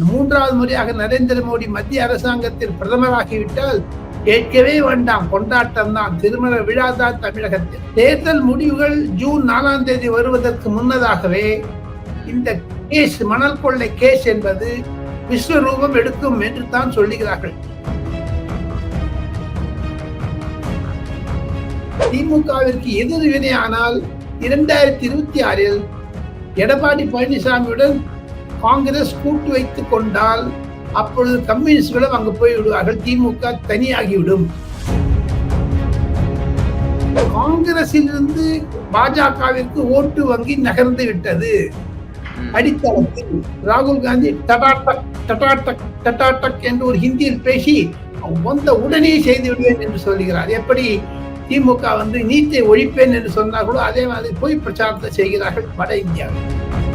மூன்றாவது முறையாக நரேந்திர மோடி மத்திய அரசாங்கத்தில் பிரதமராகிவிட்டால் கேட்கவே வேண்டாம். கொண்டாட்டம் தான் திருமண விழா தான் தமிழகத்தில். தேர்தல் முடிவுகள் ஜூன் நாலாம் தேதி வருவதற்கு முன்னதாகவே இந்த கேஸ் மணல் கொள்ளை கேஸ் என்பது விஸ்வரூபம் எடுக்கும் என்று தான் சொல்லுகிறார்கள். திமுகவிற்கு எதிர்வினையானால் இரண்டாயிரத்தி இருபத்தி ஆறில் எடப்பாடி பழனிசாமியுடன் காங்கிரஸ் கூட்டு வைத்துக் கொண்டால் அப்பொழுது கம்யூனிஸ்டுகளும் அங்கு போய் விடுவார்கள் திமுக தனியாகிவிடும். காங்கிரசிலிருந்து பாஜகவிற்கு ஓட்டு வங்கி நகர்ந்து விட்டது. அடித்தளத்தில் ராகுல் காந்தி டடாட்டக் டடாட்டக் டடாட்டக் என்று ஒரு ஹிந்தியில் பேசி வந்த உடனே செய்து விடுவேன் என்று சொல்கிறார் எப்படி? திமுக வந்து நீட்டை ஒழிப்பேன் என்று சொன்னார்களோ அதே மாதிரி போய் பிரச்சாரத்தை செய்கிறார்கள் வட இந்தியாவில்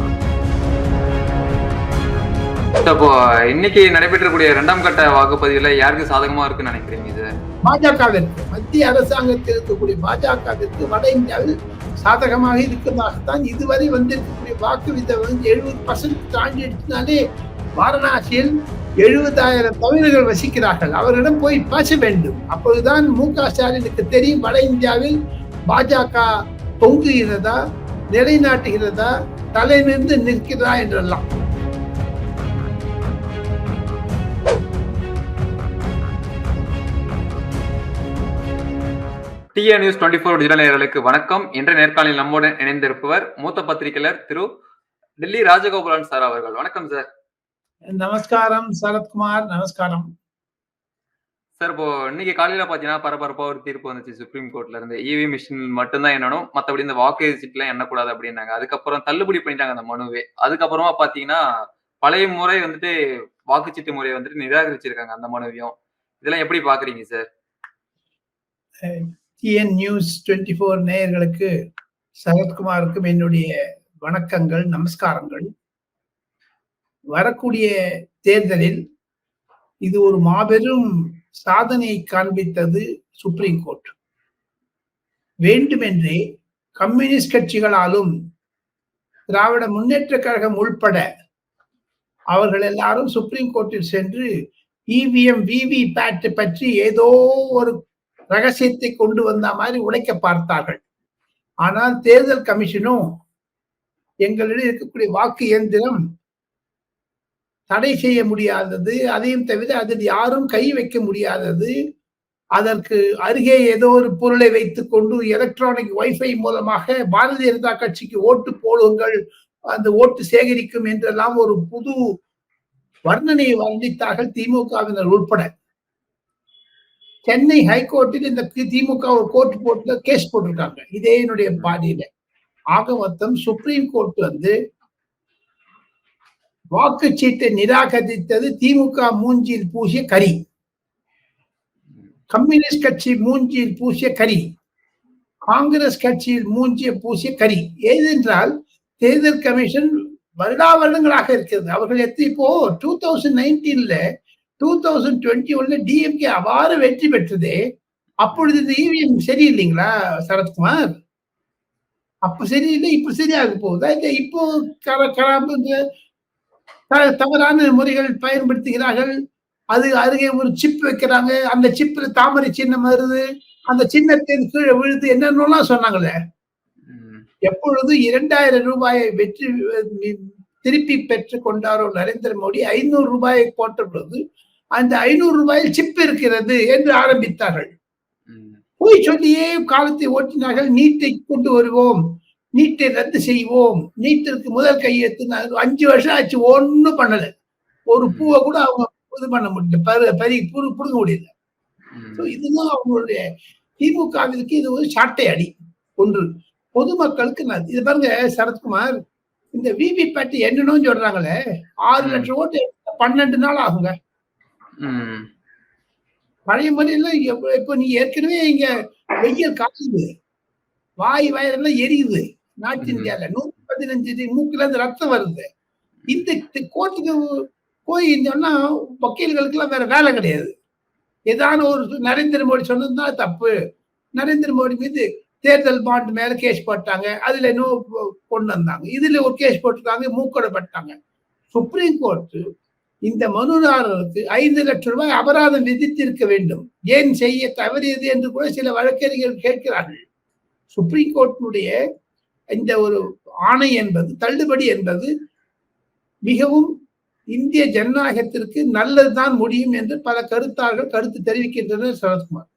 அப்போ இன்னைக்கு நடைபெற்றக்கூடிய இரண்டாம் கட்ட வாக்குப்பதிவுல யாருக்கு சாதகமா இருக்குன்னு நினைக்கிறீங்க இது? பாஜகவிற்கு. மத்திய அரசாங்கத்தில் இருக்கக்கூடிய பாஜகவிற்கு வட இந்தியாவில் சாதகமாக இருக்கிறதாகத்தான் இதுவரை வந்திருக்கக்கூடிய வாக்கு விதம் வந்து எழுபது பர்சன்ட் தாண்டி எடுத்தினாலே வாரணாசியில் எழுபதாயிரம் தமிழர்கள் வசிக்கிறார்கள். அவரிடம் போய் பேச வேண்டும். அப்போதுதான் மு க. ஸ்டாலினுக்கு தெரியும் வட இந்தியாவில் பாஜக தொங்குகிறதா நிலைநாட்டுகிறதா தலைநிமிர்ந்து நிற்கிறதா என்றெல்லாம். TA news twenty four digital நேயர்களுக்கு வணக்கம். இன்றைய நேர்காணலில் நம்முடன் இணைந்திருப்பவர் மூத்த பத்திரிகையாளர் திரு டெல்லி ராஜகோபாலன் சார் அவர்கள். வணக்கம் சார். நமஸ்காரம் சரத்குமார். நமஸ்காரம். சார் இப்போ இன்னைக்கு காலையில பாத்தீங்கன்னா பரபரப்பா ஒரு தீர்ப்பு வந்துச்சு சுப்ரீம் கோர்ட்ல இருந்து. இவி மிஷின் மட்டும்தான் எண்ணணும் மத்தபடி இந்த வாக்கு சீட்லாம் எண்ணக்கூடாது அப்படின்னாங்க. அதுக்கப்புறம் தள்ளுபடி பண்ணிட்டாங்க அந்த மனுவே. அதுக்கப்புறமா பாத்தீங்கன்னா பழைய முறை வந்துட்டு வாக்குச்சீட்டு முறையை வந்துட்டு நிராகரிச்சிருக்காங்க அந்த மனுவையும். இதெல்லாம் எப்படி பாக்குறீங்க sir? TN news twenty four நேயர்களுக்கு சரத்குமாருக்கும் என்னுடைய வணக்கங்கள் நமஸ்காரங்கள். வரக்கூடிய தேர்தலில் இது ஒரு மாபெரும் சாதனையை காண்பித்தது சுப்ரீம் கோர்ட் வேண்டுமென்றே கம்யூனிஸ்ட் கட்சிகளாலும் திராவிட முன்னேற்ற கழகம் உள்பட அவர்கள் எல்லாரும் சுப்ரீம் கோர்ட்டில் சென்று இவிஎம் விவி பேட் பற்றி ஏதோ ஒரு ரகசியத்தை கொண்டு வந்த மாதிரி உடைக்க பார்த்தார்கள். ஆனால் தேர்தல் கமிஷனும் எங்களிடம் இருக்கக்கூடிய வாக்கு இயந்திரம் தடை செய்ய முடியாதது அதையும் தவிர அதில் யாரும் கை வைக்க முடியாதது அதற்கு அருகே ஏதோ ஒரு பொருளை வைத்துக் கொண்டு எலக்ட்ரானிக் வைஃபை மூலமாக பாரதிய ஜனதா கட்சிக்கு ஓட்டு போடுங்கள் அந்த ஓட்டு சேகரிக்கும் என்றெல்லாம் ஒரு புது வர்ணனையை வர்ணித்தார்கள் திமுகவினர் உட்பட சென்னை ஹைகோர்ட்டில் இந்த திமுக ஒரு கோர்ட் போட்டு கேஸ் போட்டிருக்காங்க. இதே என்னுடைய பாதியில. ஆக மொத்தம் சுப்ரீம் கோர்ட் வந்து வாக்குச்சீட்டை நிராகரித்தது திமுக மூஞ்சியில் பூசிய கரி கம்யூனிஸ்ட் கட்சி மூஞ்சியில் பூசிய கரி காங்கிரஸ் கட்சியில் மூஞ்சிய பூசிய கரி ஏதென்றால் தேர்தல் கமிஷன் வருடா வருடங்களாக இருக்கிறது. அவர்கள் எத்தி இப்போ டூ தௌசண்ட் நைன்டீன்ல டூ தௌசண்ட் டுவெண்ட்டி ஒன்ல டிஎம்கே அவ்வாறு வெற்றி பெற்றது. அப்பொழுது இந்த இவிஎம் சரியில்லைங்களா சரத்குமார்? அப்ப சரியில்லை இப்ப சரியாக போகுதா? இல்ல இப்போ தவறான முறைகள் பயன்படுத்துகிறார்கள். அது அருகே ஒரு சிப் வைக்கிறாங்க. அந்த சிப்ல தாமரை சின்னம் வருது. அந்த சின்னத்தின் கீழே விழுது. என்னென்னலாம் சொன்னாங்களே? எப்பொழுது இரண்டாயிரம் ரூபாயை வெற்றி திருப்பி பெற்று கொண்டாரோ நரேந்திர மோடி ஐநூறு ரூபாயை போட்ட பொழுது அந்த ஐநூறு ரூபாயில் சிப் இருக்கிறது என்று ஆரம்பித்தார்கள். போய் சொல்லியே காலத்தை ஓட்டினார்கள் நீட்டை கொண்டு வருவோம் நீட்டை ரத்து செய்வோம் நீட்டிற்கு முதல் கையெழுத்து அஞ்சு வருஷம் ஆச்சு ஒன்னும் பண்ணல. ஒரு பூவை கூட அவங்க இது பண்ண முடியல பரு பறி புடு புடுங்க முடியல. இதுதான் அவங்களுடைய திமுகவிற்கு இது ஒரு சாட்டை அடி ஒன்று. பொதுமக்களுக்கு இது பாருங்க சரத்குமார் இந்த விவி பேட்டு என்னன்னு சொல்றாங்களே ஆறு லட்சம் ஓட்டு பன்னெண்டு நாள் ஆகுங்க. பழைய முறையில இப்போ நீ ஏற்கனவே இங்க வெயில் காயுது வாய் வயரெல்லாம் எரியுது. நார்த் இந்தியால நூத்தி பதினஞ்சு மூக்குல இருந்து ரத்தம் வருது. இந்த கோர்ட்டுக்கு போய் சொன்னா வக்கீல்களுக்கு எல்லாம் வேற வேலை கிடையாது. ஏதான ஒரு நரேந்திர மோடி சொன்னதுதான் தப்பு. நரேந்திர மோடி மீது தேர்தல் பாண்ட் மேல கேஸ் போட்டாங்க. அதுல இன்னும் கொண்டு வந்தாங்க. இதுல ஒரு கேஸ் போட்டிருக்காங்க மூக்கோட பட்டாங்க. சுப்ரீம் கோர்ட் இந்த மனுதாரருக்கு ஐந்து லட்சம் ரூபாய் அபராதம் விதித்திருக்க வேண்டும். ஏன் செய்ய தவறியது என்று கூட சில வழக்கறிஞர்கள் கேட்கிறார்கள். சுப்ரீம் கோர்ட்டினுடைய இந்த ஒரு ஆணை என்பது தள்ளுபடி என்பது மிகவும் இந்திய ஜனநாயகத்திற்கு நல்லதுதான் முடியும் என்று பல கருத்தார்கள் கருத்து தெரிவிக்கின்றனர் சரத்குமார்.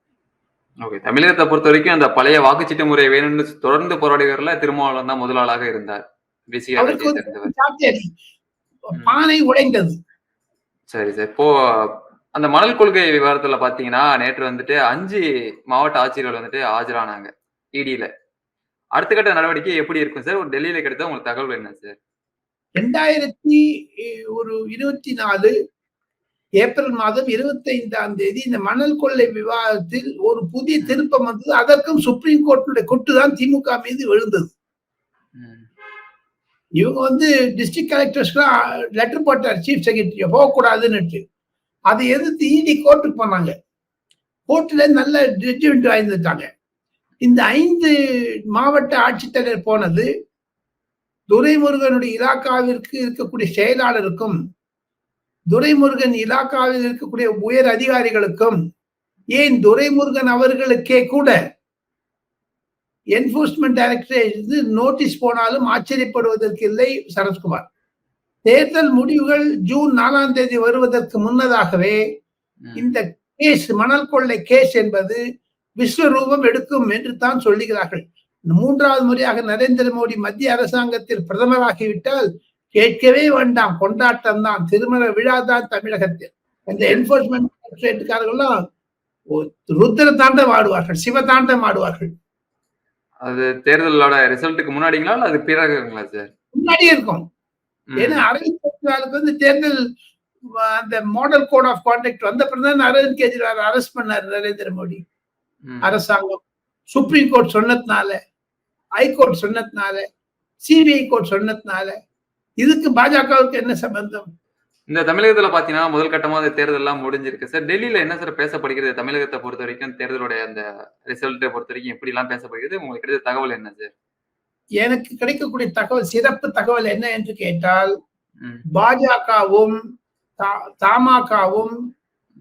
ஓகே தமிழகத்தை பொறுத்த வரைக்கும் அந்த பழைய வாக்குச்சீட்டு முறை வேணும்னு தொடர்ந்து போராடியவர்ல திருமாவளவன் தான் முதலாளாக இருந்தார். பானை உடைந்தது. சரி சார். இப்போ அந்த மணல் கொள்கை விவகாரத்துல பாத்தீங்கன்னா நேற்று வந்துட்டு அஞ்சு மாவட்ட ஆட்சியர்கள் வந்துட்டு ஆஜரானாங்க இடியில. அடுத்த கட்ட நடவடிக்கை எப்படி இருக்கும் சார்? ஒரு டெல்லியில கிடைத்த உங்களுக்கு தகவல் என்ன சார்? ரெண்டாயிரத்தி ஒரு இருபத்தி நாலு ஏப்ரல் மாதம் இருபத்தி ஐந்தாம் தேதி இந்த மணல் கொள்ளை விவாதத்தில் ஒரு புதிய திருப்பம் வந்தது அதற்கும் சுப்ரீம் கோர்ட்டுடைய கொட்டு தான் திமுக மீது விழுந்தது. இவங்க வந்து டிஸ்ட்ரிக்ட் கலெக்டர்ஸ்க்குலாம் லெட்டர் போட்டார் சீஃப் செக்ரட்டரி போகக்கூடாதுன்னுட்டு. அதை எதிர்த்து இடி கோர்ட்டுக்கு போனாங்க. கோர்ட்டில் நல்ல ஜட்ஜ்மெண்ட் வாய்ந்துட்டாங்க இந்த ஐந்து மாவட்ட ஆட்சித்தலைவர் போனது துரைமுருகனுடைய இலாக்காவிற்கு இருக்கக்கூடிய செயலாளருக்கும் துரைமுருகன் இலாக்காவில் இருக்கக்கூடிய உயர் அதிகாரிகளுக்கும் ஏன் துரைமுருகன் அவர்களுக்கே கூட என்போர்ஸ்மெண்ட் டைரக்டரேட் நோட்டீஸ் போனாலும் ஆச்சரியப்படுவதற்கு இல்லை சரத்குமார். தேர்தல் முடிவுகள் ஜூன் நாலாம் தேதி வருவதற்கு முன்னதாகவே. இந்த கேஸ் மணல் கொள்ளை கேஸ் என்பது விஸ்வரூபம் எடுக்கும் என்று தான் சொல்லுகிறார்கள். மூன்றாவது முறையாக நரேந்திர மோடி மத்திய அரசாங்கத்தில் பிரதமராகிவிட்டால் கேட்கவே வேண்டாம் கொண்டாட்டம் தான் திருமண விழா தான் தமிழகத்தில். இந்த என்போர்ஸ்மெண்ட் ருத்ர தாண்டம் ஆடுவார்கள் சிவ தாண்டம் ஆடுவார்கள். அது தேர்தலோட ரிசல்ட்டுக்கு முன்னாடிங்களா இல்ல அது பிறகுங்களா சார்? முன்னாடியே இருக்கும். ஏன்னா அரவிந்த் கெஜ்ரிவாலுக்கு வந்து தேர்தல் அந்த மாடல் கோட் ஆஃப் கான்டக்ட் வந்த பிறகு அரவிந்த் கெஜ்ரிவால் அரெஸ்ட் பண்ணார் நரேந்திர மோடி. அரசாங்கம். சுப்ரீம் கோர்ட் சொன்னதுனால ஹைகோர்ட் சொன்னதுனால சிபிஐ கோர்ட் சொன்னதுனால இதுக்கு பாஜகவுக்கு என்ன சம்பந்தம்? இந்த தமிழகத்துல பாத்தீங்கன்னா முதல் கட்டமா அந்த தேர்தல் எல்லாம் முடிஞ்சிருக்கு. சார் டெல்லியில என்ன சார் பேசப்படுகிறது தமிழகத்தை பொறுத்த வரைக்கும் தேர்தலுடைய அந்த ரிசல்ட்டை பொறுத்த வரைக்கும் எப்படி எல்லாம் பேசப்படுகிறது உங்களுக்கு கிடைத்த தகவல் என்ன சார்? எனக்கு கிடைக்கக்கூடிய தகவல் சிறப்பு தகவல் என்ன என்று கேட்டால். பாஜகவும் தமாகவும்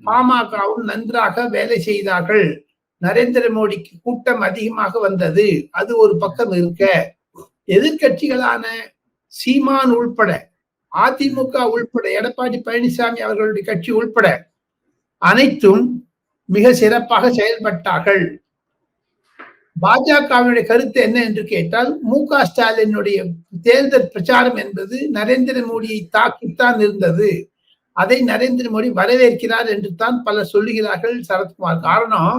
பாமகவும் நன்றாக வேலை செய்தார்கள். நரேந்திர மோடிக்கு கூட்டம் அதிகமாக வந்தது. அது ஒரு பக்கம் இருக்க. எதிர்க்கட்சிகளான சீமான் உள்பட அதிமுக உள்பட எடப்பாடி பழனிசாமி அவர்களுடைய கட்சி உள்பட அனைத்தும் மிக சிறப்பாக செயல்பட்டார்கள். பாஜகவினுடைய கருத்து என்ன என்று கேட்டால் மு க ஸ்டாலினுடைய தேர்தல் பிரச்சாரம் என்பது நரேந்திர மோடியை தாக்கித்தான் இருந்தது. அதை நரேந்திர மோடி வரவேற்கிறார் என்று தான் பலர் சொல்லுகிறார்கள் சரத்குமார். காரணம்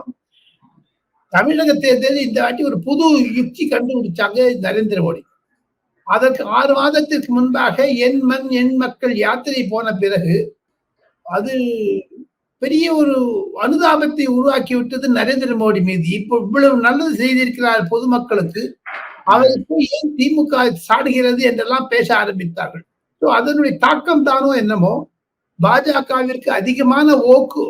தமிழக தேர்தலில் இந்த வாட்டி ஒரு புது யுக்தி கண்டுபிடிச்சாங்க நரேந்திர மோடி. அதற்கு ஆறு மாதத்திற்கு முன்பாக என் மண் என் மக்கள் யாத்திரை போன பிறகு அது பெரிய ஒரு அனுதாபத்தை உருவாக்கி விட்டது நரேந்திர மோடி மீது. இப்போ இவ்வளவு நல்லது செய்திருக்கிறார் பொதுமக்களுக்கு அவருக்கு ஏன் திமுக சாடுகிறது என்றெல்லாம் பேச ஆரம்பித்தார்கள். ஸோ அதனுடைய தாக்கம் தானோ என்னமோ பாஜகவிற்கு அதிகமான ஓக்கு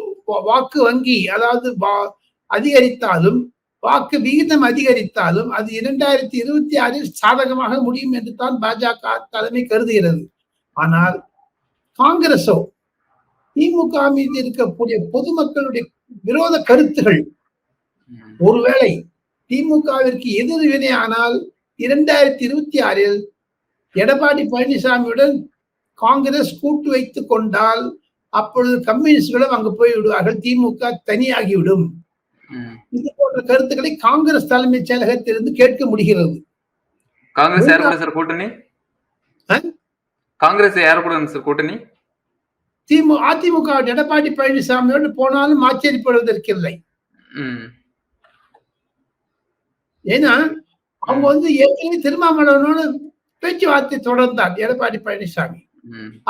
வாக்கு வங்கி அதாவது வா- அதிகரித்தாலும் வாக்கு விகிதம் அதிகரித்தாலும் அது இரண்டாயிரத்தி இருபத்தி ஆறில் சாதகமாக முடியும் என்று தான் பாஜக தலைமை கருதுகிறது. ஆனால் காங்கிரஸோ திமுக மீது இருக்கக்கூடிய பொதுமக்களுடைய விரோத கருத்துகள் ஒருவேளை திமுகவிற்கு எதிர்வினை ஆனால் இரண்டாயிரத்தி இருபத்தி ஆறில் எடப்பாடி பழனிசாமியுடன் காங்கிரஸ் கூட்டு வைத்துக் கொண்டால் அப்பொழுது கம்யூனிஸ்டுகளும் அங்கு போய் விடுவார்கள் திமுக தனியாகிவிடும். இது போன்ற கருத்துக்களை காங்கிரஸ் தலைமைச் செயலகத்திலிருந்து கேட்க முடிகிறது. காங்கிரஸ் யார் கூட சார் கூட்டணி? காங்கிரஸ் யார் கூட சார் கூட்டணி? திமு அதிமுக எடப்பாடி பழனிசாமியோடு போனாலும் ஆச்சரியப்படுவதற்கில்லை. ஏன்னா அவங்க வந்து ஏற்கனவே திருமாவளவனோடு பேச்சுவார்த்தை தொடர்ந்தார் எடப்பாடி பழனிசாமி.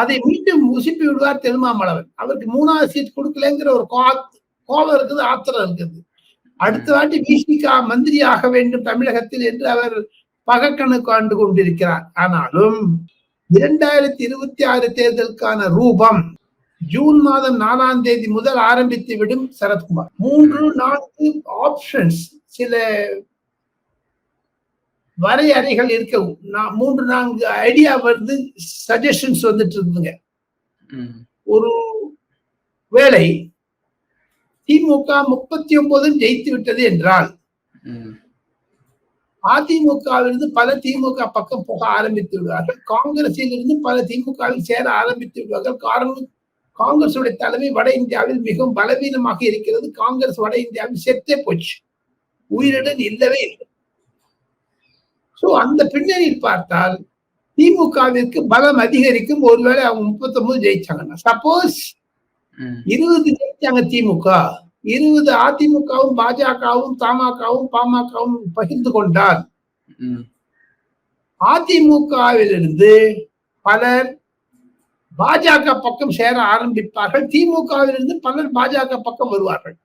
அதை மீண்டும் உசுப்பி விடுவார் திருமாவளவன். அவருக்கு மூணாவது சீட் கொடுக்கலங்கிற ஒரு கோபம் இருக்குது ஆத்திரம் இருக்குது. அடுத்த வாட்டி விசிகா மந்திரி ஆக வேண்டும் தமிழகத்தில் என்று அவர் பகக்கணக்கு ஆண்டு கொண்டிருக்கிறார். ஆனாலும் இரண்டாயிரத்தி இருபத்தி ஆறு தேர்தலுக்கான ரூபம் ஜூன் மாதம் நாலாம் தேதி முதல் ஆரம்பித்து விடும் சரத்குமார். மூன்று நான்கு ஆப்ஷன்ஸ் சில வரையறைகள் இருக்க மூன்று நான்கு ஐடியா வருது சஜஷன்ஸ் வந்துட்டு இருக்குதுங்க. ம். ஒரு வேளை திமுக முப்பத்தி ஒன்பதும் ஜெயித்து விட்டது என்றால் அதிமுகவிலிருந்து பல திமுக பக்கம் போக ஆரம்பித்து விடுவார்கள். காங்கிரஸில் இருந்து பல திமுகவில் சேர ஆரம்பித்து விடுவார்கள். காரணம் காங்கிரசுடைய தலைமை வட இந்தியாவில் மிகவும் பலவீனமாக இருக்கிறது. காங்கிரஸ் வட இந்தியாவில் செத்தே போச்சு. உயிருடன் இல்லவே இல்லை. சோ அந்த பின்னணியில் பார்த்தால் திமுகவிற்கு பலம் அதிகரிக்கும். ஒருவேளை அவங்க முப்பத்தி ஒன்பது ஜெயிச்சாங்கன்னா சப்போஸ் இருபது ஜெயிச்சாங்க திமுக. இருபது அதிமுகவும் பாஜகவும் தமாகவும் பாமகவும் பகிர்ந்து கொண்டால் அதிமுகவிலிருந்து பலர் பாஜக பக்கம் சேர ஆரம்பிப்பார்கள். திமுகவிலிருந்து பலர் பாஜக பக்கம் வருவார்கள்.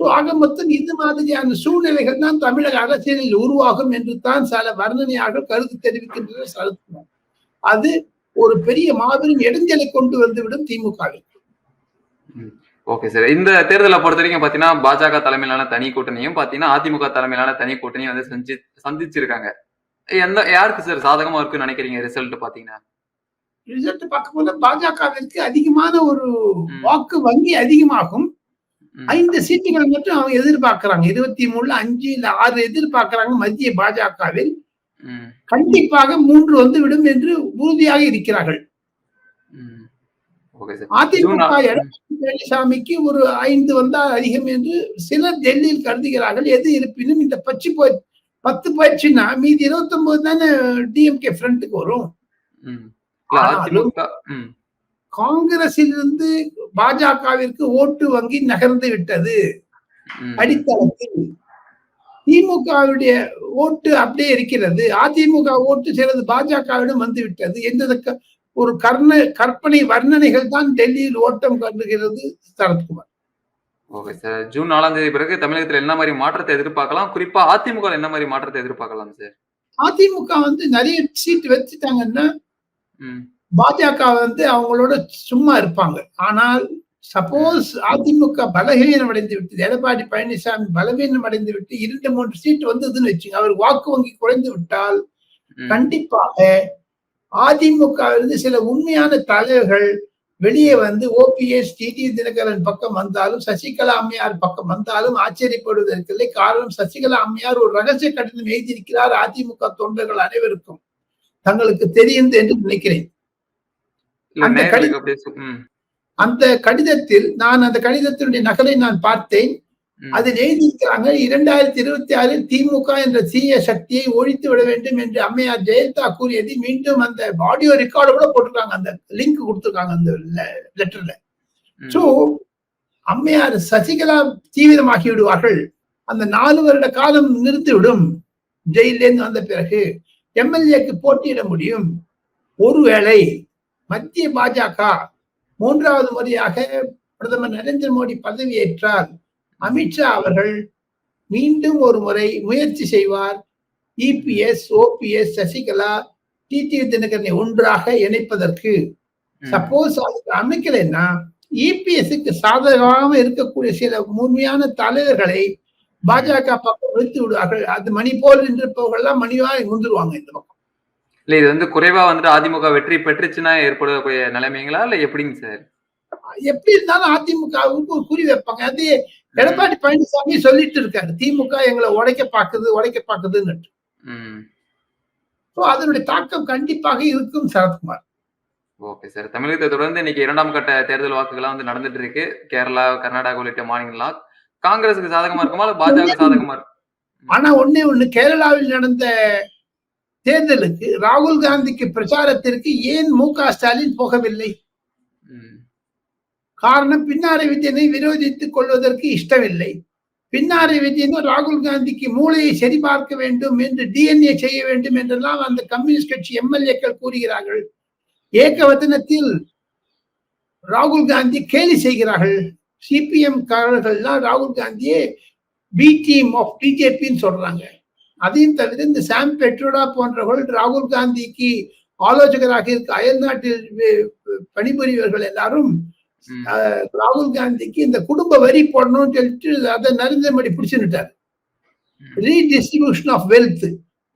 சோ ஆக மொத்தம் இது மாதிரியான சூழ்நிலைகள் தான் தமிழக அரசியலில் உருவாகும் என்று தான் சில வர்ணனையாளர்கள் கருத்து தெரிவிக்கின்றனர் அது ஒரு பெரிய மாபெரும் இடைஞ்சலை கொண்டு வந்துவிடும் திமுகவில் ஓகே சார். இந்த தேர்தலை பொறுத்த வரைக்கும் பாத்தீங்கன்னா பாஜக தலைமையிலான தனி கூட்டணியும் பாத்தீங்கன்னா அதிமுக தலைமையிலான தனி கூட்டணியும் வந்து செஞ்சு சந்திச்சிருக்காங்க. எந்த யாருக்கு சார் சாதகமா இருக்குன்னு நினைக்கிறீங்க ரிசல்ட் பாத்தீங்கன்னா? ரிசல்ட் பார்க்க போது பாஜகவிற்கு அதிகமான ஒரு. வாக்கு வங்கி அதிகமாகும். ஐந்து சீட்டுகள் மட்டும் அவங்க எதிர்பார்க்கறாங்க. இருபத்தி மூணுல அஞ்சு இல்ல ஆறு எதிர்பார்க்கறாங்க மத்திய பாஜகவில். கண்டிப்பாக மூன்று வந்து விடும் என்று உறுதியாக இருக்கிறார்கள் ம். ஓகே சார் அதிமுக ஜூன் எடப்பாடி பழனிசாமிக்கு ஒரு ஐந்து வந்தால் அதிகம் என்று சிலர் டெல்லியில் கருதுகிறார்கள். எது இருப்பினும் இந்த பச்சு போய் பத்து போயிடுச்சுன்னா மீதி இருபத்தி ஒன்பது தானே டிஎம்கே ஃப்ரண்ட்டுக்கு வரும். ம், காங்கிரசிலிருந்து பாஜகவிற்கு ஓட்டு வங்கி நகர்ந்து விட்டது. அடித்தளத்தில் திமுகவுடைய ஓட்டு அப்படியே இருக்கிறது. அதிமுக ஓட்டு சிலது பாஜகவிடம் வந்து விட்டது. என்ற க- ஒரு கர்ண கற்பனை வர்ணனைகள் தான் டெல்லியில் ஓட்டம் கண்டுகிறது சரத்குமார். ஓகே சார் ஜூன் நாலாம் தேதி பிறகு தமிழகத்துல என்ன மாதிரி மாற்றத்தை எதிர்பார்க்கலாம்? குறிப்பா அதிமுக என்ன மாதிரி மாற்றத்தை எதிர்பார்க்கலாம் சார் அதிமுக வந்து நிறைய சீட் வச்சுட்டாங்கன்னா பாஜக வந்து அவங்களோட சும்மா இருப்பாங்க. ஆனால் சப்போஸ் அதிமுக பலவீனம் அடைந்து விட்டது எடப்பாடி பழனிசாமி பலவீனம் அடைந்து விட்டு இரண்டு மூன்று சீட் வந்ததுன்னு வச்சுங்க அவர் வாக்கு வங்கி குறைந்து விட்டால் கண்டிப்பாக அதிமுகவிலிருந்து சில உண்மையான தலைவர்கள் வெளியே வந்து ஓபிஎஸ் டிடி தினகரன் பக்கம் வந்தாலும் சசிகலா அம்மையார் பக்கம் வந்தாலும் ஆச்சரியப்படுவதற்கில்லை. காரணம் சசிகலா அம்மையார் ஒரு ரகசிய கடிதம் எழுதியிருக்கிறார் அதிமுக தொண்டர்கள் அனைவருக்கும். தங்களுக்கு தெரியும் என்று நினைக்கிறேன். அந்த கடிதத்தில் நான் அந்த கடிதத்தினுடைய நகலை நான் பார்த்தேன். ம், அதில் எழுதியிருக்கிறாங்க இரண்டாயிரத்தி இருபத்தி ஆறில் திமுக என்ற தீய சக்தியை ஒழித்து விட வேண்டும் என்று அம்மையார் ஜெயலலிதா கூறியது மீண்டும் அந்த ஆடியோ ரெக்கார்டு கூட போட்டிருக்காங்க. அந்த லிங்க் கொடுத்திருக்காங்க அந்த லெட்டர்ல சோ அம்மையார் சசிகலா தீவிரமாகி விடுவார்கள். அந்த நாலு வருட காலம் நிறுத்திவிடும். ஜெயிலிருந்து வந்த பிறகு எம்எல்ஏக்கு போட்டியிட முடியும். ஒருவேளை மத்திய பாஜக மூன்றாவது முறையாக பிரதமர் நரேந்திர மோடி பதவியேற்றால் அமித்ஷா அவர்கள் மீண்டும் ஒரு முறை முயற்சி செய்வார். இபிஎஸ் ஓபிஎஸ் சசிகலா டிடி தினகரனை ஒன்றாக இணைப்பதற்கு. சப்போஸ் அதுக்கு அமைக்கலைன்னா இபிஎஸ்க்கு சாதகமாக இருக்கக்கூடிய சில உண்மையான தலைவர்களை பாஜக பக்கம் வைத்து விடுவார்கள் அது மணி போல் இருப்பவர்கள் எல்லாம் மணிவா முந்துருவாங்க இந்த பக்கம். இல்ல இது வந்து குறைவா வந்துட்டு அதிமுக வெற்றி பெற்றுச்சுன்னா ஏற்படக்கூடிய நிலைமைங்களா? இல்ல எப்படிங்க சார்? எப்படி இருந்தாலும் அதிமுகவுக்கு ஒரு குறி வைப்பாங்க. அது எடப்பாடி பழனிசாமி சொல்லிட்டு இருக்காரு திமுக எங்களை உடைக்க பாக்குது உடைக்க பாக்குதுன்னு அதனுடைய தாக்கம் கண்டிப்பாக இருக்கும் சரத்குமார். Okay sir. தமிழகத்தை தொடர்ந்து இன்னைக்கு இரண்டாம் கட்ட தேர்தல் வாக்குகள்லாம் வந்து நடந்துட்டு இருக்கு. கேரளா கர்நாடகா உள்ளிட்ட மாநிலங்கள்லாம். காங்கிரஸுக்கு சாதகமா இருக்குமா இல்ல பாஜக சாதகமா இருக்கு? ஆனா ஒண்ணே ஒண்ணு. கேரளாவில் நடந்த தேர்தலுக்கு ராகுல் காந்திக்கு பிரச்சாரத்திற்கு ஏன் மு க ஸ்டாலின் போகவில்லை? காரணம் பின்னாரை விஜயனை விரோதித்துக் கொள்வதற்கு இஷ்டமில்லை. பின்னாரை விஜயனும் ராகுல் காந்திக்கு மூளையை சரிபார்க்க வேண்டும் என்று டிஎன்ஏ செய்ய வேண்டும் என்றெல்லாம் அந்த கம்யூனிஸ்ட் கட்சி எம்எல்ஏக்கள் கூறுகிறார்கள். ஏகவதனத்தில் ராகுல் காந்தி கேலி செய்கிறார்கள். சிபிஎம் காரர்கள்லாம் ராகுல் காந்தியே பி டீம் ஆஃப் பிஜேபின்னு சொல்றாங்க. அதையும் தவிர இந்த சாம் பெட்ரோடா போன்றவர்கள் ராகுல் காந்திக்கு ஆலோசகராக இருக்க அயல்நாட்டில் பணிபுரியவர்கள் எல்லாரும் ராகுல் காந்திக்கு இந்த குடும்ப வரி போடணும்னு சொல்லிட்டு அதை நரேந்திர மோடி பிடிச்சுட்டார் ரீடிஸ்ட்ரிபியூஷன் ஆஃப் வெல்த்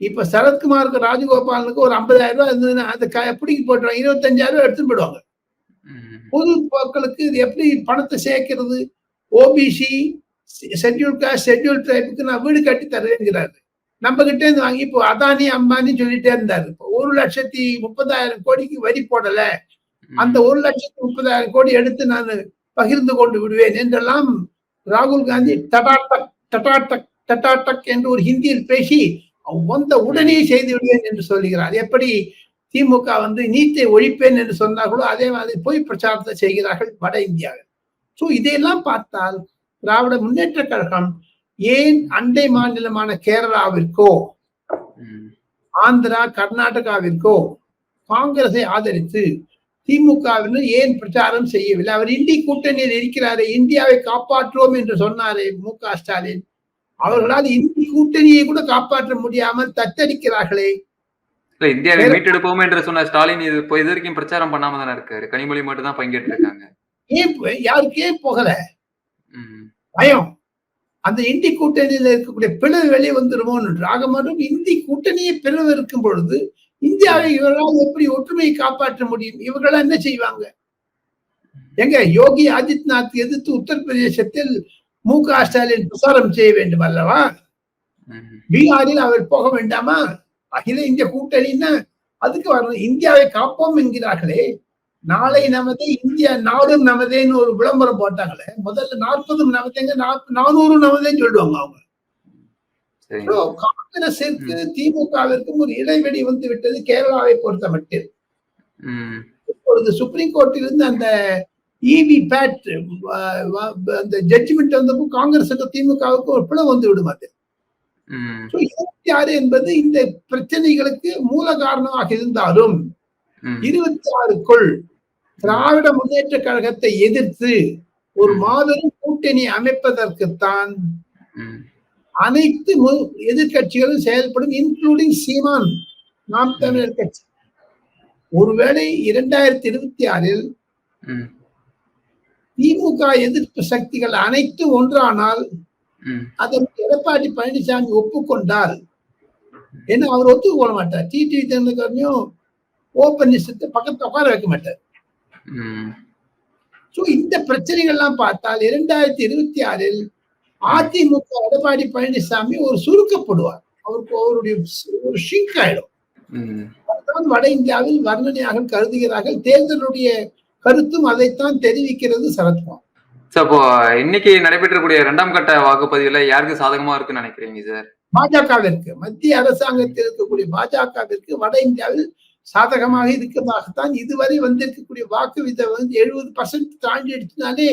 இப்ப சரத்குமாருக்கு ராஜகோபாலனுக்கு ஒரு ஐம்பதாயிரம் ரூபாய் இருந்ததுன்னா அதை பிடிக்கி போட்டுருவாங்க. இருபத்தஞ்சாயிரம் ரூபாய் எடுத்துட்டு போயிடுவாங்க. பொது மக்களுக்கு இது எப்படி பணத்தை சேர்க்கிறது? ஓபிசி ஷெட்யூல் காஸ்ட் ஷெட்யூல் ட்ரைபுக்கு நான் வீடு கட்டி தருவேங்கிறாரு நம்ம கிட்ட இருந்து வாங்கி இப்போ அதானி அம்பானி சொல்லிட்டே இருந்தாரு. ஒரு லட்சத்தி முப்பதாயிரம் கோடிக்கு வரி போடல. அந்த ஒரு லட்சத்தி முப்பதாயிரம் கோடி எடுத்து நான் பகிர்ந்து கொண்டு விடுவேன் என்றெல்லாம் ராகுல் காந்தி டடாட்டக் டடாட்டக் டடாட்டக் என்று ஒரு ஹிந்தியில் பேசி வந்த உடனே செய்து விடுவேன் என்று சொல்லுகிறார். எப்படி திமுக வந்து நீட்டை ஒழிப்பேன் என்று சொன்னார்களோ அதே மாதிரி பொய் பிரச்சாரத்தை செய்கிறார்கள் வட இந்தியாவில். சோ இதையெல்லாம் பார்த்தால் திராவிட முன்னேற்ற கழகம் ஏன் அண்டை மாநிலமான கேரளாவிற்கோ. ஆந்திரா கர்நாடகாவிற்கோ காங்கிரஸை ஆதரித்து திமுகவினர் ஏன் பிரச்சாரம் செய்யவில்லை? அவர் இந்தி கூட்டணியில் இருக்கிறாரே இந்தியாவை காப்பாற்றுவோம் என்று சொன்னாரே மு க ஸ்டாலின். அவர்களால் இந்தி கூட்டணியை கூட காப்பாற்ற முடியாமல் தத்தளிக்கிறார்களே இல்ல இந்தியாவை மீட்டெடுப்போம் என்று சொன்ன ஸ்டாலின் இது இது வரைக்கும் பிரச்சாரம் பண்ணாம தானே இருக்காரு. கனிமொழி மட்டும் தான் பங்கேற்று இருக்காங்க ஏன் யாருக்கு போகல. பயம். அந்த இந்தி கூட்டணியில இருக்கக்கூடிய பிளவு வெளியே வந்துருமோன்னு ஆக மட்டும் இந்தி கூட்டணியை பிளவு இருக்கும் பொழுது இந்தியாவை இவர்களால் எப்படி ஒற்றுமையை காப்பாற்ற முடியும்? இவர்கள் என்ன செய்வாங்க? எங்க யோகி ஆதித்யநாத் எதிர்த்து உத்தரப்பிரதேசத்தில் மு க ஸ்டாலின் பிரசாரம் செய்ய வேண்டும் அல்லவா. பீகாரில் அவர் போக வேண்டாமா? அகில இந்திய கூட்டணின்னா அதுக்கு வரணும். இந்தியாவை காப்போம் என்கிறார்களே. நாளை நமதே இந்தியா நாடும் நமதேன்னு ஒரு விளம்பரம் போட்டாங்களே. முதல்ல நாற்பதும் நமதேங்க நாற்ப- நானூறு நமதேன்னு சொல்லுவாங்க அவங்க. காங்கிரசிற்கு திமுகவிற்கும் ஒரு இடைவெளி வந்து விட்டது கேரளாவை பொறுத்த மட்டும் ம். இப்பொழுது சுப்ரீம் கோர்ட்டிலிருந்து அந்த இவி பேட் அந்த ஜட்ஜ்மெண்ட் வந்தப்போ காங்கிரசுக்கு திமுகவுக்கு ஒரு பிளவு வந்து விடும் அது இருபத்தி ஆறு என்பது இந்த பிரச்சனைகளுக்கு மூல காரணமாக இருந்தாலும். இருபத்தி ஆறுக்குள் திராவிட முன்னேற்ற கழகத்தை எதிர்த்து ஒரு மாபெரும் கூட்டணி அமைப்பதற்குத்தான். அனைத்து மு- எதிர்க்கட்சிகளும் செயல்படும் இன்க்ளூடிங் சீமான். நாம் தமிழர் கட்சி ஒருவேளை இரண்டாயிரத்தி இருபத்தி ஆறில். திமுக எதிர்ப்பு சக்திகள் அனைத்தும் ஒன்றானால். அதற்கு எடப்பாடி பழனிசாமி ஒப்புக்கொண்டால் ஏன்னா அவர் ஒத்துக்க மாட்டார். டிடி தினகரனையும் ஓப்பன் பக்கத்துல உட்கார வைக்க மாட்டார். சோ இந்த பிரச்சனைகள்லாம் பார்த்தால் இரண்டாயிரத்தி இருபத்தி ஆறில் அதிமுக எடப்பாடி பழனிசாமி ஒரு சுருக்கப்படுவார். அவருக்கு அவருடைய ஒரு ஷிங்க் ஆயிடும். அதுதான் வட இந்தியாவில் வர்ணனையாக கருதுகிறார்கள். தேர்தலுடைய கருத்தும் அதைத்தான் தெரிவிக்கிறது சரத்குமார். சார் இப்போ இன்னைக்கு நடைபெற்றக்கூடிய இரண்டாம் கட்ட வாக்குப்பதிவுல யாருக்கு சாதகமா இருக்குன்னு நினைக்கிறீங்க சார்? பாஜகவிற்கு மத்திய அரசாங்கத்தில் இருக்கக்கூடிய பாஜகவிற்கு வட இந்தியாவில் சாதகமாக இருக்கிறதாகத்தான் இதுவரை வந்திருக்கக்கூடிய வாக்கு விதம் வந்து எழுபது பர்சன்ட் தாண்டி எடுத்தினாலே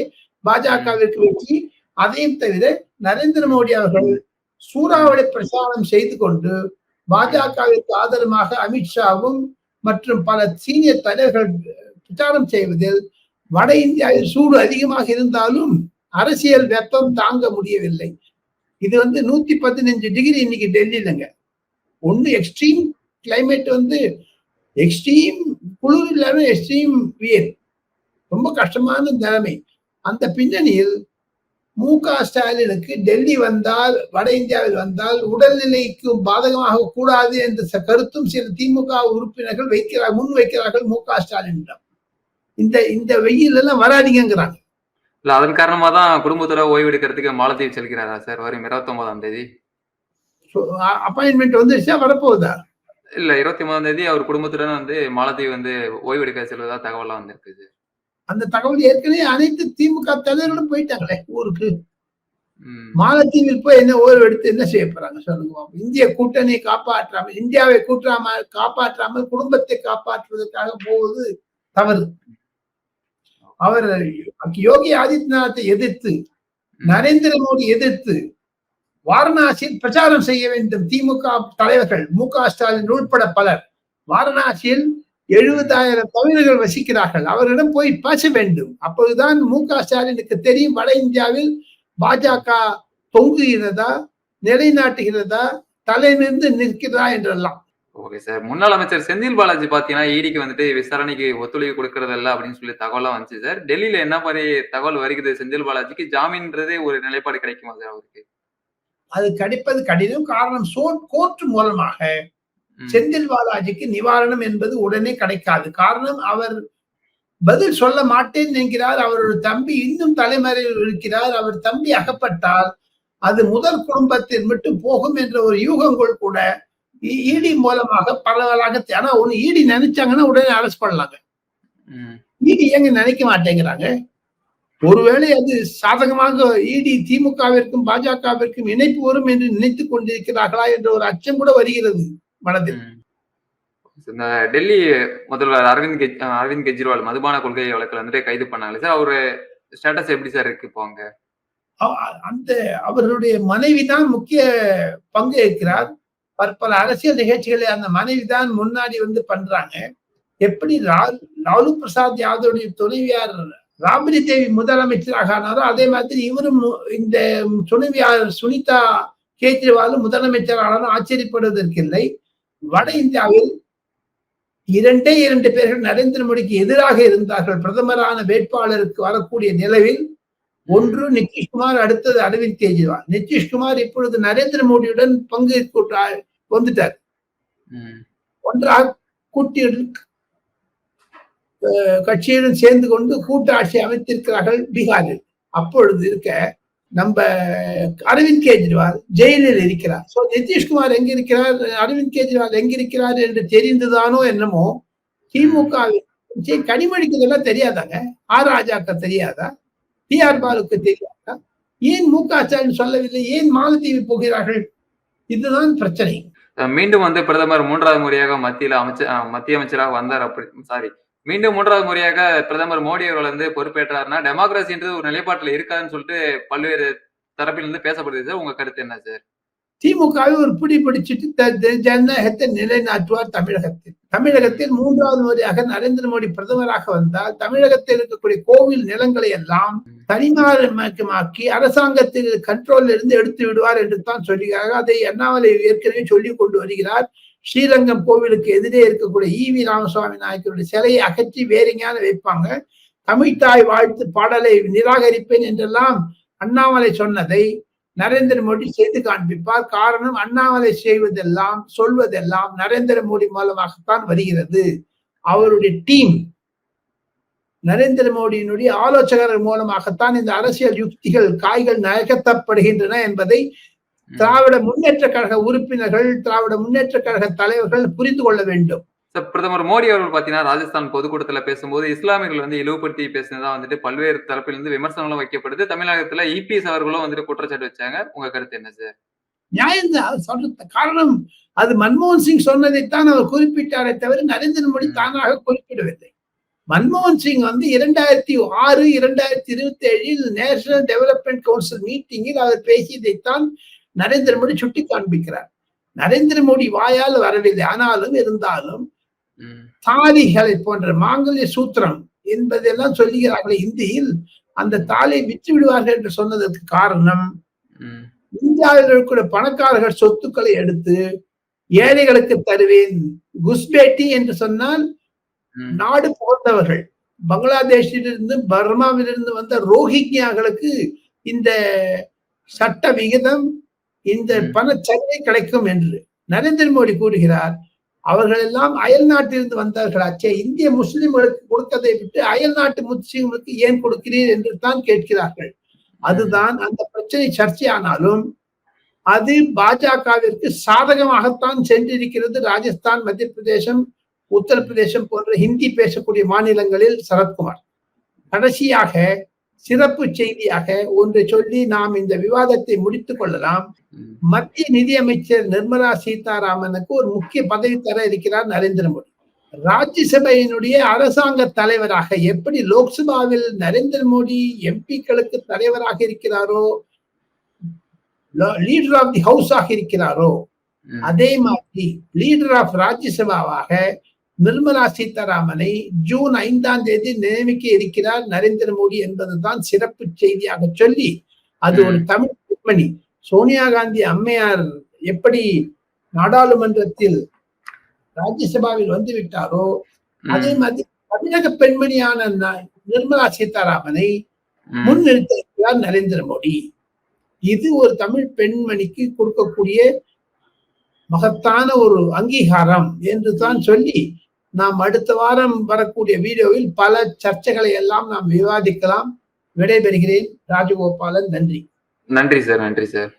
பாஜகவிற்கு வெற்றி. அதையும் தவிர நரேந்திர மோடி அவர்கள் சூறாவளி பிரச்சாரம் செய்து கொண்டு பாஜகவிற்கு ஆதரவாக அமித்ஷாவும் மற்றும் பல சீனியர் தலைவர்கள் பிரச்சாரம் செய்வதில் வட இந்தியாவில் சூடு அதிகமாக இருந்தாலும் அரசியல் வெப்பம் தாங்க முடியவில்லை. இது வந்து நூத்தி பதினஞ்சு டிகிரி இன்னைக்கு டெல்லியிலங்க. ஒன்று எக்ஸ்ட்ரீம் கிளைமேட் வந்து எக்ஸ்ட்ரீம் குளிர் இல்லாமல் எக்ஸ்ட்ரீம் வியர் ரொம்ப கஷ்டமான நிலைமை. அந்த பின்னணியில் மு க ஸ்டாலினுக்கு டெல்லி வந்தால் வட இந்தியாவில் வந்தால் உடல்நிலைக்கு பாதகமாக கூடாது என்ற கருத்தும் சில திமுக உறுப்பினர்கள் வைக்கிறார் முன் வைக்கிறார்கள் மு க ஸ்டாலினிடம். இந்த இந்த வெயில் எல்லாம் வராதீங்கிறாங்க இல்ல அதன் காரணமா தான் குடும்பத்தோட ஓய்வு எடுக்கிறதுக்கு மாலத்தீவு செல்கிறாரா சார்? வரும் இருபத்தி ஒன்பதாம் தேதி அப்பாயின்மெண்ட் வந்துருச்சா வரப்போகுதா? இல்ல இருபத்தி ஒன்பதாம் தேதி அவர் குடும்பத்துடன் வந்து மாலத்தீவு வந்து ஓய்வு எடுக்க செல்வதா தகவலாம் வந்திருக்கு அந்த தகவல் ஏற்கனவே அனைத்து திமுக தலைவர்களும் போயிட்டாங்களே ஊருக்கு. மாலத்தீவில் போய் என்ன ஓய்வு எடுத்து என்ன செய்ய போறாங்க சொல்லுங்க. இந்திய கூட்டணியை காப்பாற்றாமல் இந்தியாவை கூட்டாமல் காப்பாற்றாமல் குடும்பத்தை காப்பாற்றுவதற்காக போவது தவறு அவர் யோகி ஆதித்யநாத்தை எதிர்த்து நரேந்திர மோடி எதிர்த்து வாரணாசியில் பிரச்சாரம் செய்ய வேண்டும் திமுக தலைவர்கள் மு க ஸ்டாலின் உட்பட பலர் வாரணாசியில் எழுபதாயிரம் தமிழர்கள் வசிக்கிறார்கள். அவரிடம் போய் பேச வேண்டும். அப்போதுதான் மு க. ஸ்டாலினுக்கு தெரியும் வட இந்தியாவில் பாஜக தொங்குகிறதா நிலைநாட்டுகிறதா தலை நின்று நிற்கிறதா என்றெல்லாம். ஓகே சார் முன்னாள் அமைச்சர் செந்தில் பாலாஜி பாத்தீங்கன்னா ஈடிக்கு வந்துட்டு விசாரணைக்கு ஒத்துழைப்பு கொடுக்கறது இல்ல அப்படின்னு சொல்லி தகவலாம் வந்துச்சு சார் டெல்லியில என்ன மாதிரி தகவல் வருகிறது செந்தில் பாலாஜிக்கு? ஜாமீன்றதே ஒரு நிலைப்பாடு கிடைக்குமா சார் அவருக்கு? அது கிடைப்பது கடினம். காரணம் கோர்ட் மூலமாக. செந்தில் பாலாஜிக்கு நிவாரணம் என்பது உடனே கிடைக்காது. காரணம் அவர் பதில் சொல்ல மாட்டேன் என்கிறார். அவருடைய தம்பி இன்னும் தலைமறையில் இருக்கிறார். அவர் தம்பி அகப்பட்டால் அது முதல் குடும்பத்தில் மட்டும் போகும் என்ற ஒரு யூகங்கள் கூட இடி மூலமாக பரவலாக ஆனா ஒண்ணு ஈடி நினைச்சாங்கன்னா உடனே அரெஸ்ட் பண்ணலாங்க. ஈடி ஏங்க நினைக்க மாட்டேங்கிறாங்க? ஒருவேளை அது சாதகமாக இடி திமுகவிற்கும் பாஜகவிற்கும் இணைப்பு வரும் என்று நினைத்துக் கொண்டிருக்கிறார்களா என்ற ஒரு அச்சம் கூட வருகிறது. மனதில். இந்த டெல்லி முதல்வர் அரவிந்த் கெஜ் அரவிந்த் கெஜ்ரிவால் மதுபான கொள்கை வழக்குல வந்துட்டு கைது பண்ணாங்களே சார். அவரு ஸ்டேட்டஸ் எப்படி சார் இருக்கு இப்போ அங்க? அந்த அவர்களுடைய மனைவி தான் முக்கிய பங்கு இருக்கிறார் பற்பல அரசியல் நிகழ்ச்சிகளை அந்த மனைவி தான் முன்னாடி வந்து பண்றாங்க. எப்படி லாலு பிரசாத் யாதவுடைய துணைவியார் ராபரி தேவி முதலமைச்சராக ஆனாரோ அதே மாதிரி இவரும் இந்த துணைவியார் சுனிதா கேஜ்ரிவாலும் முதலமைச்சர் ஆனாலும் ஆச்சரியப்படுவதற்கில்லை வட இந்தியாவில் இரண்டே இரண்டு பேர்கள் நரேந்திர மோடிக்கு எதிராக இருந்தார்கள். பிரதமரான வேட்பாளருக்கு வரக்கூடிய நிலவில் ஒன்று நிதிஷ்குமார் அடுத்தது அரவிந்த் கெஜ்ரிவால். நிதிஷ்குமார் இப்பொழுது நரேந்திர மோடியுடன் பங்கு கூட்டா- வந்துட்டார். ஒன்றாக கூட்டி அஹ், கட்சியுடன் சேர்ந்து கொண்டு கூட்டாட்சி அமைத்திருக்கிறார்கள் பீகாரில். அப்பொழுது இருக்க நம்ம அரவிந்த் கெஜ்ரிவால் ஜெயிலில் இருக்கிறார். சோ நிதிஷ்குமார் எங்க இருக்கிறார் அரவிந்த் கெஜ்ரிவால் எங்க இருக்கிறார் என்று தெரிந்துதானோ என்னமோ திமுக கனிமொழிக்கு இதெல்லாம் தெரியாதாங்க? ஆர். ராஜாக்கு தெரியாதா? T R. பாலுக்கு தெரியாதா? ஏன் மு. க. ஸ்டாலின் சொல்லவில்லை? ஏன் மாலத்தீவு போகிறார்கள்? இதுதான் பிரச்சனை. மீண்டும் வந்து பிரதமர் மூன்றாவது முறையாக மத்தியில அமைச்சர் மத்திய அமைச்சராக வந்தார் அப்படி சாரி மீண்டும் மூன்றாவது முறையாக பிரதமர் மோடி அவர்கள் வந்து பொறுப்பேற்றாருன்னா டெமோக்ரஸின்றது ஒரு நிலைப்பாட்டில் இருக்காதுன்னு சொல்லிட்டு பல்வேறு தரப்பிலிருந்து பேசப்படுது சார். உங்க கருத்து என்ன சார்? திமுகவை ஒரு பிடி பிடிச்சிட்டு ஜனநாயகத்தை நிலைநாட்டுவார் தமிழகத்தில். தமிழகத்தில் மூன்றாவது முறையாக நரேந்திர மோடி பிரதமராக வந்தால் தமிழகத்தில் இருக்கக்கூடிய கோவில் நிலங்களை எல்லாம் தனிமாக்கி அரசாங்கத்தில் கண்ட்ரோல் இருந்து எடுத்து விடுவார் என்று தான் சொல்லுகிறார் அதை அண்ணாமலை ஏற்கனவே சொல்லிக் கொண்டு வருகிறார். ஸ்ரீரங்கம் கோவிலுக்கு எதிரே இருக்கக்கூடிய ஈவி ராமசுவாமி நாயக்கருடைய சிலையை அகற்றி வேற வைப்பாங்க. தமிழ்தாய் வாழ்த்து பாடலை நிராகரிப்பேன் என்றெல்லாம் அண்ணாமலை சொன்னதை நரேந்திர மோடி செய்து காண்பிப்பார். காரணம் அண்ணாமலை செய்வதெல்லாம் சொல்வதெல்லாம் நரேந்திர மோடி மூலமாகத்தான் வருகிறது. அவருடைய டீம் நரேந்திர மோடியினுடைய ஆலோசகர்கள் மூலமாகத்தான் இந்த அரசியல் யுக்திகள் காய்கள் நகர்த்தப்படுகின்றன என்பதை திராவிட முன்னேற்ற கழக உறுப்பினர்கள் திராவிட முன்னேற்ற கழக தலைவர்கள் புரிந்து கொள்ள வேண்டும். சார் பிரதமர் மோடி அவர்கள் பாத்தீங்கன்னா ராஜஸ்தான் பொதுக்கூட்டத்துல பேசும்போது இஸ்லாமியர்கள் வந்து இழிவுபடுத்தி பேசினதா வந்துட்டு பல்வேறு தரப்பிலிருந்து விமர்சனங்களும் வைக்கப்படுது தமிழகத்துல இபிஎஸ் அவர்களும் வந்துட்டு குற்றச்சாட்டு வச்சாங்க. உங்க கருத்து என்ன சார்? நியாயம் சொல்ற காரணம் அது மன்மோகன் சிங் சொன்னதைத்தான் அவர் குறிப்பிட்டாரே தவிர நரேந்திர மோடி தானாக குறிப்பிடவில்லை. மன்மோகன் சிங் வந்து இரண்டாயிரத்தி ஆறு இரண்டாயிரத்தி இருபத்தி ஏழில் நேஷனல் டெவலப்மெண்ட் கவுன்சில் மீட்டிங்கில் அவர் பேசியதைத்தான் நரேந்திர மோடி சுட்டி காண்பிக்கிறார். நரேந்திர மோடி வாயால் வரவில்லை. ஆனாலும் இருந்தாலும் தாலிகளை போன்ற மாங்கல்ய சூத்திரம் என்பதெல்லாம் சொல்லுகிறார்கள் இந்தியில் அந்த தாலியை விற்று விடுவார்கள் என்று சொன்னதற்கு காரணம் இந்தியாவில் இருக்கிற பணக்காரர்கள் சொத்துக்களை எடுத்து ஏழைகளுக்கு தருவேன் குஸ்பேட்டி என்று சொன்னால் நாடு போன்றவர்கள் பங்களாதேஷிலிருந்து பர்மாவிலிருந்து வந்த ரோஹிங்கியாக்களுக்கு இந்த சட்ட விகிதம் இந்த. பணச்சரிவை கிடைக்கும் என்று நரேந்திர மோடி கூறுகிறார் அவர்கள் எல்லாம் அயல் நாட்டிலிருந்து வந்தார்களாச்சே இந்திய முஸ்லிம்களுக்கு கொடுத்ததை விட்டு அயல் நாட்டு முஸ்லிம்களுக்கு ஏன் கொடுக்கிறீர் என்று தான் கேட்கிறார்கள். அதுதான் அந்த பிரச்சனை சர்ச்சையானாலும் அது பாஜகவிற்கு சாதகமாகத்தான் சென்றிருக்கிறது. ராஜஸ்தான் மத்திய பிரதேசம் உத்தரப்பிரதேசம் போன்ற ஹிந்தி பேசக்கூடிய மாநிலங்களில் சரத்குமார். கடைசியாக சிறப்பு செய்தியாக ஒன்றை சொல்லி நாம் இந்த விவாதத்தை முடித்துக் கொள்ளலாம். மத்திய நிதியமைச்சர் நிர்மலா சீதாராமனுக்கு ஒரு முக்கிய பதவி தர இருக்கிறார் நரேந்திர மோடி ராஜ்யசபையினுடைய அரசாங்க தலைவராக எப்படி லோக்சபாவில் நரேந்திர மோடி எம்பிக்களுக்கு தலைவராக இருக்கிறாரோ லீடர் ஆஃப் தி ஹவுஸ் ஆக இருக்கிறாரோ. அதே மாதிரி லீடர் ஆஃப் ராஜ்யசபாவாக நிர்மலா சீதாராமனை ஜூன் ஐந்தாம் தேதி நியமிக்க இருக்கிறார் நரேந்திர மோடி என்பதுதான் சிறப்பு செய்தியாக சொல்லி அது ஒரு தமிழ் பெண்மணி. சோனியா காந்தி அம்மையார் எப்படி நாடாளுமன்றத்தில் ராஜ்யசபாவில் வந்து விட்டாரோ அதே மாதிரி தமிழக பெண்மணியான நிர்மலா சீதாராமனை. முன்னிறுத்திருக்கிறார் நரேந்திர மோடி. இது ஒரு தமிழ் பெண்மணிக்கு கொடுக்கக்கூடிய மகத்தான ஒரு அங்கீகாரம் என்று தான் சொல்லி நாம் அடுத்த வாரம் வரக்கூடிய வீடியோவில் பல சர்ச்சைகளை எல்லாம் நாம் விவாதிக்கலாம். விடைபெறுகிறேன். ராஜகோபாலன் நன்றி. நன்றி சார் நன்றி சார்.